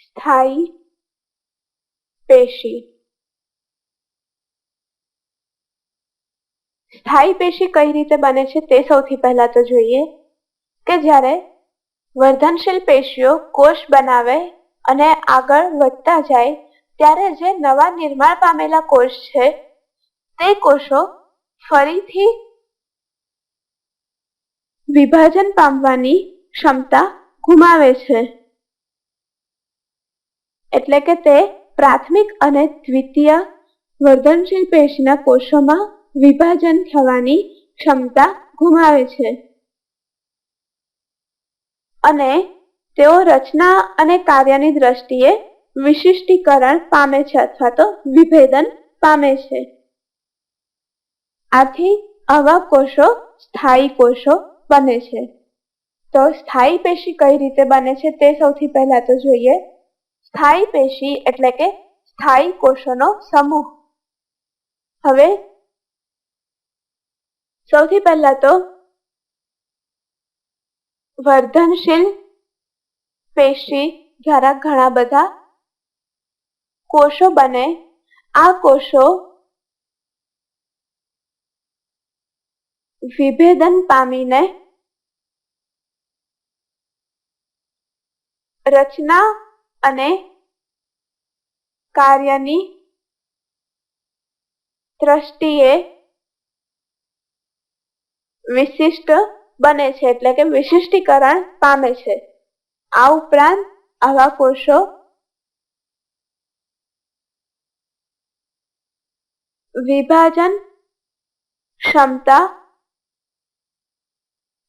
સ્થાયી પેશી. સ્થાયી પેશી કઈ રીતે બને છે તે સૌથી પહેલા તો જોઈએ કે જ્યારે વર્ધનશીલ પેશીઓ કોષ બનાવે અને આગળ વધતા જાય ત્યારે જે નવા નિર્માણ પામેલા કોષ છે તે કોષો ફરીથી વિભાજન પામવાની ક્ષમતા ગુમાવે છે. એટલે કે તે પ્રાથમિક અને દ્વિતીય વર્ધનશીલ પેશીના કોષોમાં વિભાજન થવાની ક્ષમતા ગુમાવે છે. અને તેઓ રચના અને કાર્યની દ્રષ્ટિએ વિશિષ્ટીકરણ પામે છે અથવા તો વિભેદન પામે છે. આથી આવા કોષો સ્થાયી કોષો બને છે. તો સ્થાયી પેશી કઈ રીતે બને છે તે સૌથી પહેલા તો જોઈએ. સ્થાયી પેશી એટલે કે સ્થાયી કોષોનો સમૂહ. હવે સૌથી પહેલા તો વર્ધનશીલ પેશી દ્વારા ઘણા બધા કોષો બને. આ કોષો વિભેદન પામીને રચના અને કાર્યની દ્રષ્ટિએ વિશિષ્ટ બને છે, એટલે કે વિશિષ્ટીકરણ પામે છે. આ ઉપરાંત આવા કોષો વિભાજન ક્ષમતા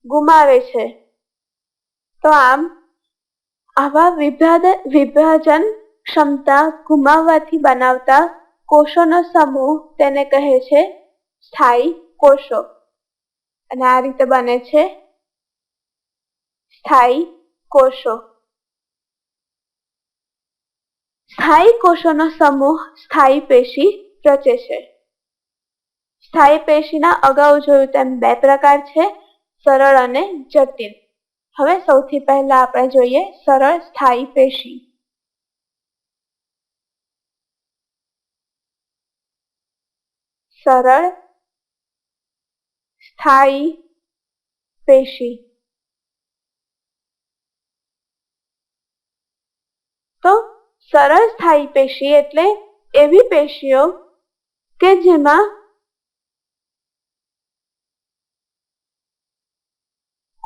ગુમાવે છે. તો આમ આવા વિભાજન ક્ષમતા ગુમાવવાથી બનાવતા કોષોનો સમૂહ તેને કહે છે સ્થાયી કોષો. અને આ રીતે બને છે સ્થાયી કોષો. સ્થાયી કોષોનો સમૂહ સ્થાયી પેશી રચે છે. સ્થાયી પેશીના અગાઉ જોયું તેમ બે પ્રકાર છે, સરળ અને જટિલ. હવે સૌથી પહેલા આપણે જોઈએ સરળ સ્થાયી પેશી. સરળ સ્થાયી પેશી. તો સરળ સ્થાયી પેશી એટલે એવી પેશીઓ કે જેમાં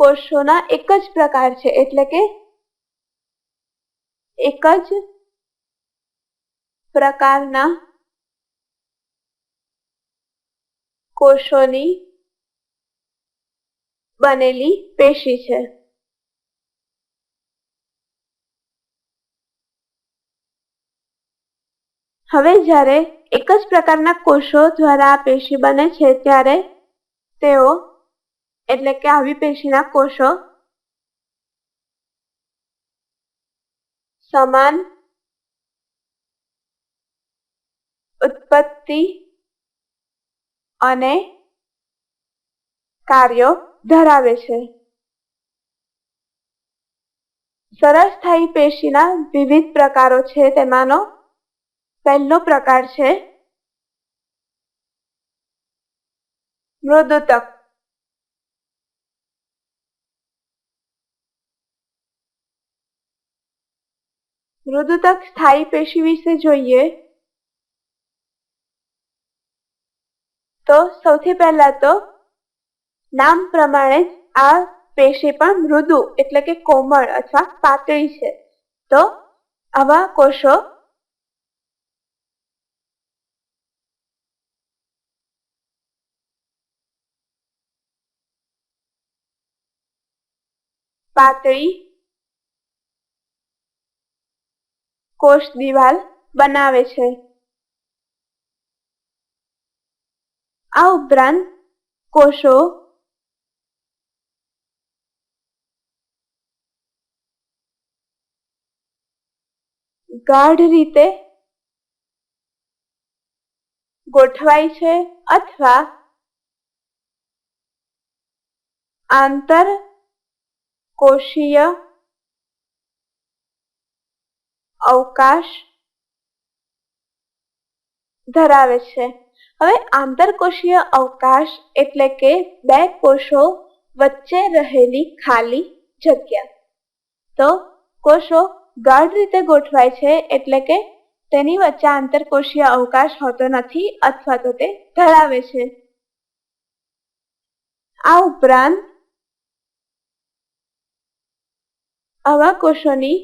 કોષોના એક જ પ્રકાર છે, એટલે કે એક જ પ્રકારના કોષોની બનેલી પેશી છે. હવે જ્યારે એક જ પ્રકારના કોષો દ્વારા આ પેશી બને છે, ત્યારે તેઓ એટલે કે આવી પેશીના કોષો સમાન ઉત્પત્તિ અને કાર્યો ધરાવે છે. સરસ સ્થાયી પેશીના વિવિધ પ્રકારો છે. તેમાંનો પહેલો પ્રકાર છે મૃદુતક. મૃદુતક સ્થાયી પેશી વિશે જોઈએ તો સૌથી પહેલા તો નામ પ્રમાણે આ પેશી પણ મૃદુ એટલે કે કોમળ અથવા પાતળી છે. તો આવા કોષો પાતળી કોષ દિવાલ બનાવે છે. આ ઉપરાંત કોષો ગાઢ રીતે ગોઠવાય છે અથવા આંતર કોષીય અવકાશ ધરાવે છે. હવે આંતરકોષીય અવકાશ એટલે કે બે કોષો વચ્ચે રહેલી ખાલી જગ્યા. તો કોષો ગાઢ રીતે ગોઠવાય છે એટલે કે તેની વચ્ચે આંતરકોષીય અવકાશ હોતો નથી અથવા તો તે ધરાવે છે. આ ઉપરાંત આવા કોષોની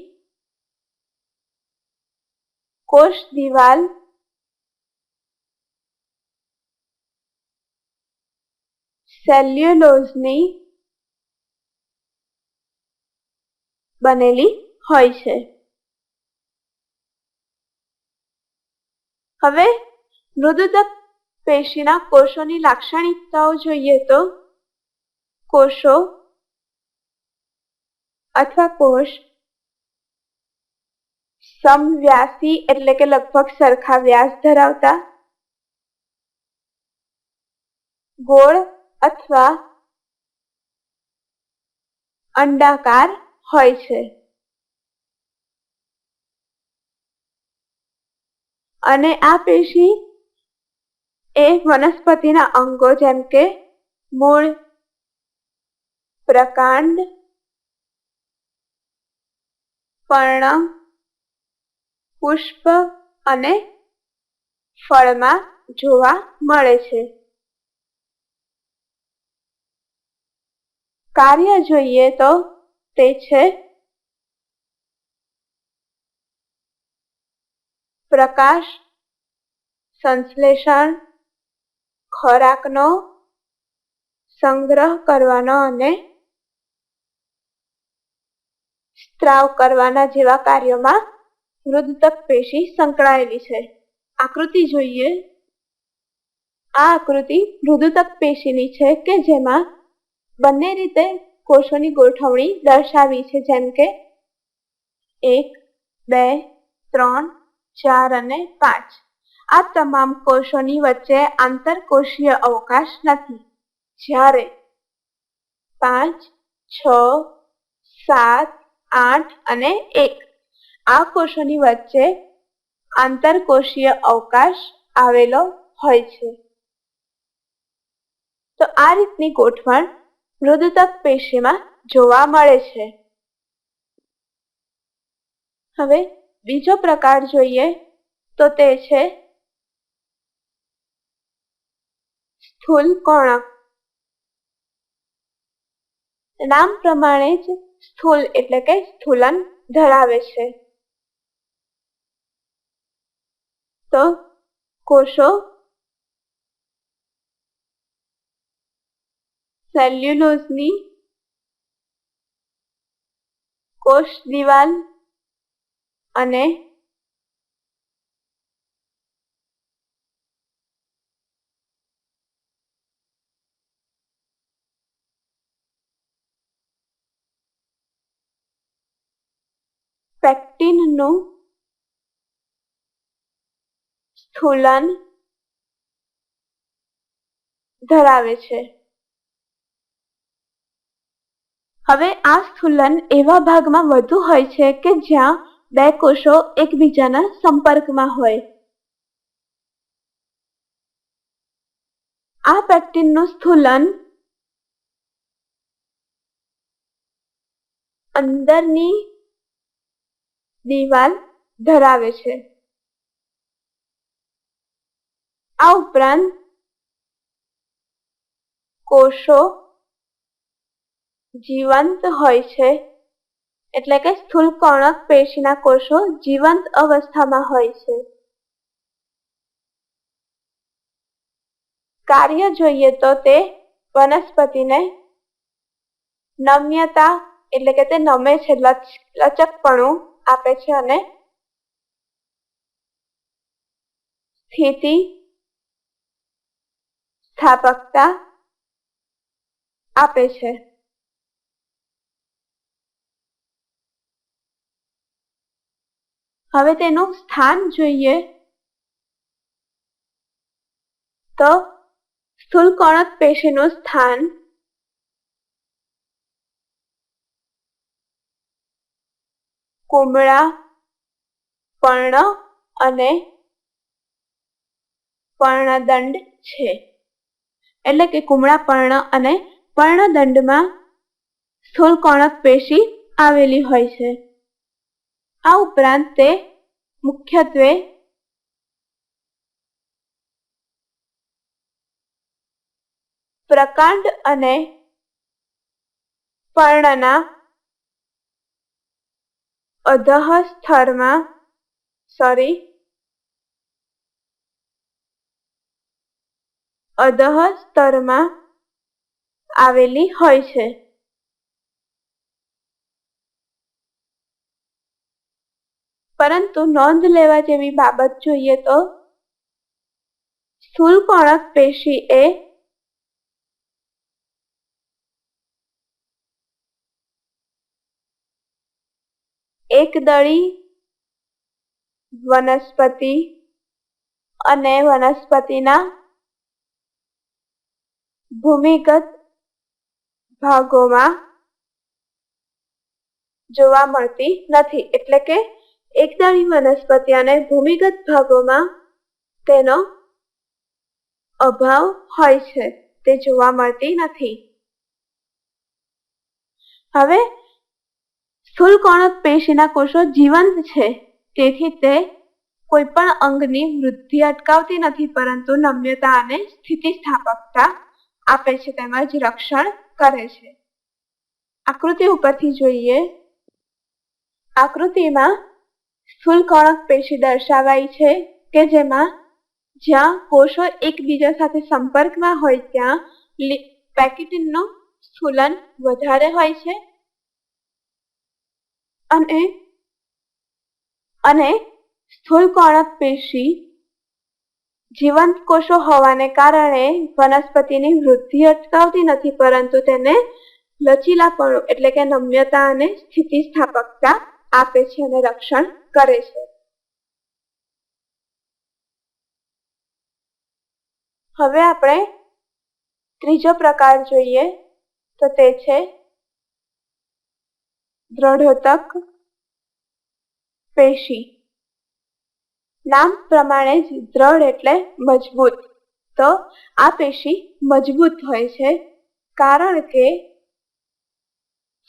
કોષ દિવાલ સેલ્યુલોઝની બનેલી હોય છે. હવે મૃદુદક પેશીના કોષોની લાક્ષણિકતાઓ જોઈએ તો કોષો અથવા કોષ સમવ્યાસી એટલે કે લગભગ સરખા વ્યાસ ધરાવતા. ગોળ અથવા અંડાકાર હોય છે. અને આ પેશી એ વનસ્પતિના અંગો જેમ કે મૂળ, પ્રકાંડ, પર્ણ પુષ્પ અને ફળમાં જોવા મળે છે. કાર્ય જોઈએ તો તે છે પ્રકાશ, સંશ્લેષણ, ખોરાકનો સંગ્રહ કરવાનો અને સ્ત્રાવ કરવાના જેવા કાર્યોમાં મૃદતક પેશી સંકળાયેલી છે. આકૃતિ જોઈએ. આ આકૃતિ મૃદુતક પેશીની છે કે જેમાં બંને રીતે કોષોની ગોઠવણી દર્શાવી છે. જેમ કે એક, બે, ત્રણ, ચાર અને પાંચ. આ તમામ કોષોની વચ્ચે આંતરકોષીય અવકાશ નથી. જ્યારે પાંચ, છ, સાત, આઠ અને એક આ કોષોની વચ્ચે આંતરકોષીય અવકાશ આવેલો હોય છે. તો આ રીતની ગોઠવણ મૃદુતક પેશીમાં જોવા મળે છે. હવે બીજો પ્રકાર જોઈએ તો તે છે સ્થૂલ કોણક. નામ પ્રમાણે જ સ્થૂલ એટલે કે સ્થૂલન ધરાવે છે. તો કોષો સેલ્યુલોઝની કોષ દિવાલ અને પેક્ટિનનું સ્થૂલન ધરાવે છે. હવે આ સ્થૂલન એવા ભાગમાં વધુ હોય છે કે જ્યાં બે કોષો એકબીજાના સંપર્કમાં હોય. આ પેક્ટિનનું સ્થૂલન અંદરની દિવાલ ધરાવે છે. આ ઉપરાંત કોષો જીવંત હોય છે. એટલે કે સ્થૂલ કણક પેશીના કોષો જીવંત અવસ્થામાં હોય છે. કાર્ય જોઈએ તો તે વનસ્પતિને નમ્યતા એટલે કે તે નમે છે લચકપણું આપે છે અને સ્થિતિ સ્થાપકતા આપે છે. હવે તેનું સ્થાન જોઈએ. તો સ્થૂલ કણક પેશીનું સ્થાન. કુમળા, પર્ણ અને પર્ણદંડ છે. એટલે કે કુમળા પર્ણ અને પર્ણદંડમાં સ્થૂલકોણક પેશી આવેલી હોય છે. આ ઉપરાંત તે મુખ્યત્વે પ્રકાંડ અને પર્ણના અધઃ સ્થળમાં સોરી અધઃ સ્તરમાં આવેલી હોય છે. પરંતુ નોંધ લેવા જેવી બાબત જોઈએ તો સ્થૂલકોણક પેશી એ એકદળી વનસ્પતિ અને વનસ્પતિના ભૂમિગત ભાગોમાં જોવા મળતી નથી. એટલે કે એકદાણી વનસ્પતિ અને ભૂમિગત ભાગોમાં તેનો અભાવ હોય છે. તે જોવા મળતી નથી. હવે સ્થૂલકોણક પેશીના કોષો જીવંત છે. તેથી તે કોઈ પણ અંગની વૃદ્ધિ અટકાવતી નથી, પરંતુ નમ્યતા અને સ્થિતિસ્થાપકતા આપે છે તેમજ રક્ષણ કરે છે. આકૃતિ ઉપરથી જોઈએ. આકૃતિમાં સ્થૂલકોણક પેશી દર્શાવાઈ છે કે જેમાં જ્યાં કોષો એકબીજા સાથે સંપર્કમાં હોય ત્યાં પેકેટિનનું સ્થૂલન વધારે હોય છે. અને અને સ્થૂલકોણક પેશી જીવંત કોષો હોવાને કારણે વનસ્પતિની વૃદ્ધિ અટકાવતી નથી, પરંતુ તેને લચીલાપણું એટલે કે નમ્યતા અને સ્થિતિસ્થાપકતા આપે છે અને રક્ષણ કરે છે. હવે આપણે ત્રીજો પ્રકાર જોઈએ તો તે છે દ્રઢોતક પેશી. નામ પ્રમાણે દ્રઢ એટલે મજબૂત. તો આ પેશી મજબૂત હોય છે કારણ કે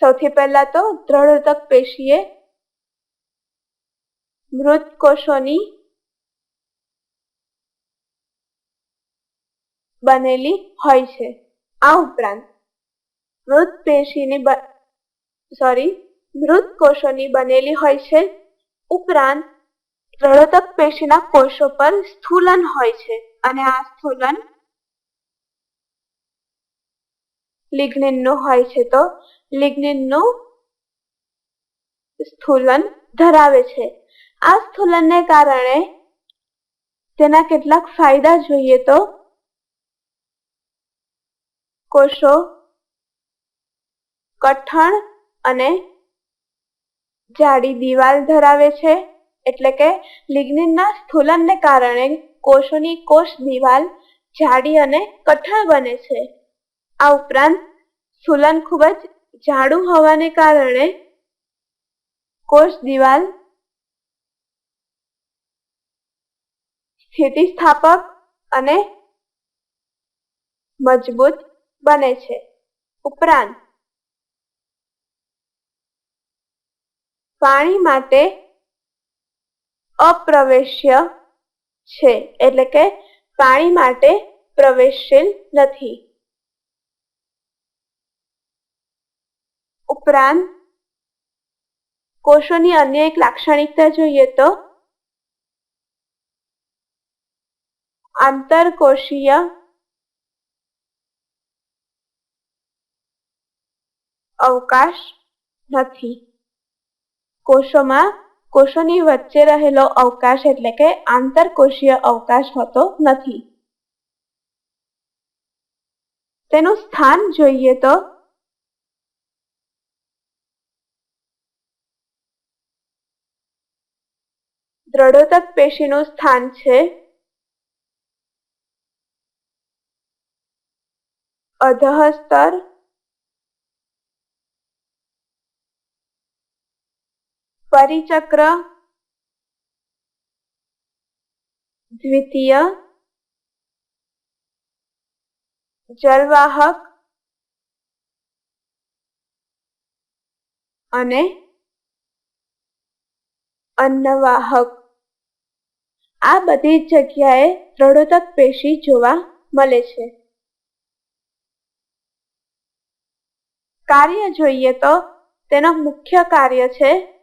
સૌથી પહેલા તો દ્રઢોતક પેશીએ મૃત કોષોની બનેલી હોય છે. આ ઉપરાંત મૃત પેશીની સોરી મૃત કોષોની બનેલી હોય છે. ઉપરાંત દ્રઢોતક પેશીના કોષો પર સ્થૂલન હોય છે અને આ સ્થૂલન લિગ્નિનનું હોય છે. તો લિગ્નિનનું સ્થૂલન ધરાવે છે. આ સ્થૂલનને કારણે તેના કેટલાક ફાયદા જોઈએ તો કોષો કઠણ અને જાડી દિવાલ ધરાવે છે. એટલે કે લિગ્નિનના સ્થૂલનને કારણે કોષોની કોષ દિવાલ જાડી અને કઠણ બને છે. આ ઉપરાંત સ્થૂલન ખૂબ જ જાડું હોવાને કારણે કોષ દિવાલ સ્થિતિસ્થાપક અને મજબૂત બને છે. ઉપરાંત પાણી માટે અપ્રવેશ્ય છે. એટલે કે પાણી માટે પ્રવેશશીલ નથી. ઉપરાંત કોષોની અન્ય એક લાક્ષણિકતા જોઈએ તો આંતરકોષીય અવકાશ નથી. કોષોમાં કોષોની વચ્ચે રહેલો અવકાશ એટલે કે આંતરકોષીય અવકાશ હોતો નથી. તેનું સ્થાન જોઈએ તો દ્રઢોતક પેશીનું સ્થાન છે. અધઃ સ્તર પરિચક્ર દ્વિતીય જલવાહક અને અન્નવાહક. આ બધી જગ્યાએ દ્રઢોદક પેશી જોવા મળે છે. કાર્ય જોઈએ તો તેનો મુખ્ય કાર્ય છે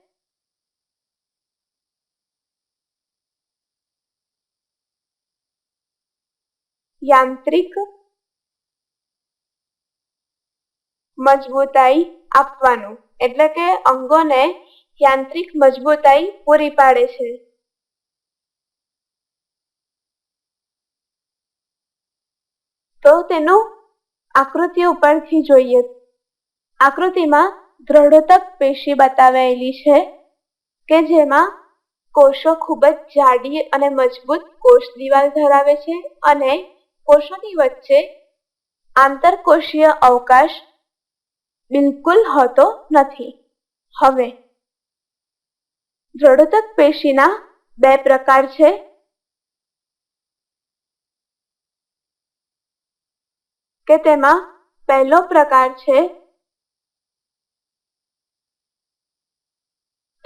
યાંત્રિક મજબૂતાઈ આપવાનું, એટલે કે અંગોને યાંત્રિક મજબૂતાઈ પૂરી પાડે છે. તો તેનું આકૃતિ ઉપરથી જોઈએ. આકૃતિમાં દ્રઢતક પેશી બતાવેલી છે કે જેમાં કોષો ખૂબ જ જાડી અને મજબૂત કોષ દિવાલ ધરાવે છે અને કોષોની વચ્ચે આંતરકોષીય અવકાશ બિલકુલ હોતો નથી. હવે દ્રઢતક પેશીના બે પ્રકાર છે. કે તેમાં પહેલો પ્રકાર છે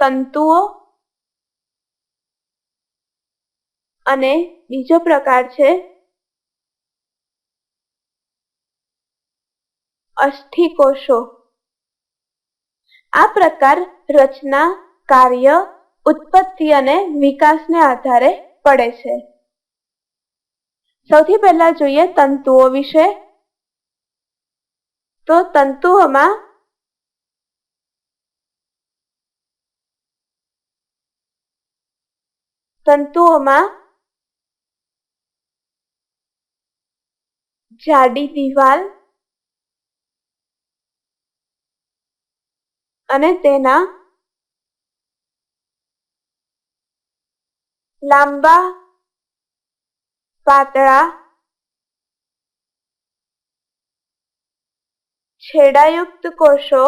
તંતુઓ અને બીજો પ્રકાર છે અસ્થિકોષો આ પ્રકાર રચના, કાર્ય, ઉત્પત્તિ અને વિકાસને આધારે પડે છે. સૌથી પહેલા જોઈએ તંતુઓ વિશે. તો તંતુઓમાં તંતુઓમાં જાડી દિવાલ અને તેના લાંબા પાતળા છેડાયુક્ત કોષો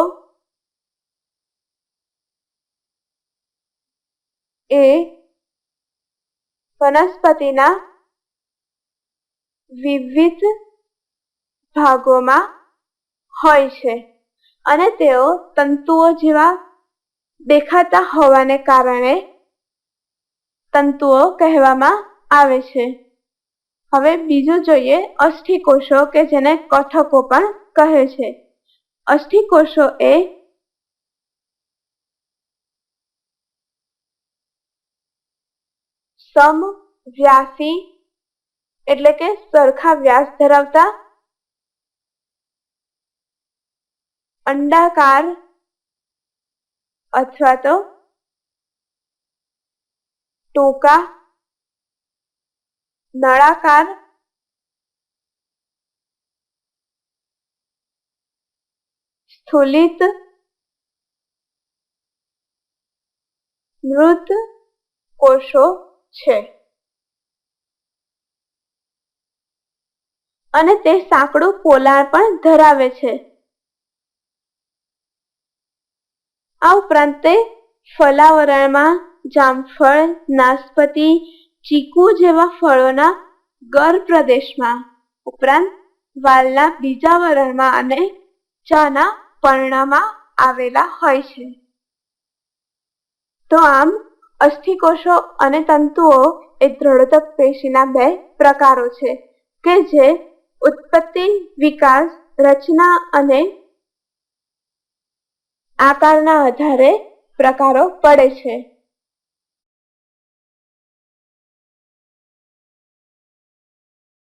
એ વનસ્પતિના વિવિધ ભાગોમાં હોય છે. અને તેઓ તંતુઓ જેવા દેખાતા હોવાને કારણે તંતુઓ કહેવામાં આવે છે. હવે બીજું જોઈએ અસ્થિકોષો કે જેને કથકો પણ કહે છે. અસ્થિકોષો એ સમ વ્યાસી એટલે કે સરખા વ્યાસ ધરાવતા અંડાકાર અથવા તો ટૂંકા, નળાકાર સ્થુલિત મૃત કોષો છે. અને તે સાંકડું પોલાણ પણ ધરાવે છે. આ ઉપરાંત તે ફલાવરણમાં જામફળ નાસપતિ ચીકુ જેવા ફળોના ગર પ્રદેશમાં, ઉપરાંત વાલના બીજા વરણમાં અને ચાના પરણામાં આવેલા હોય છે. તો આમ, અસ્થિકોષો અને તંતુઓ એ દ્રઢતક પેશીના બે પ્રકારો છે, કે જે ઉત્પત્તિ, વિકાસ, રચના અને આકારના આધારે પ્રકારો પડે છે.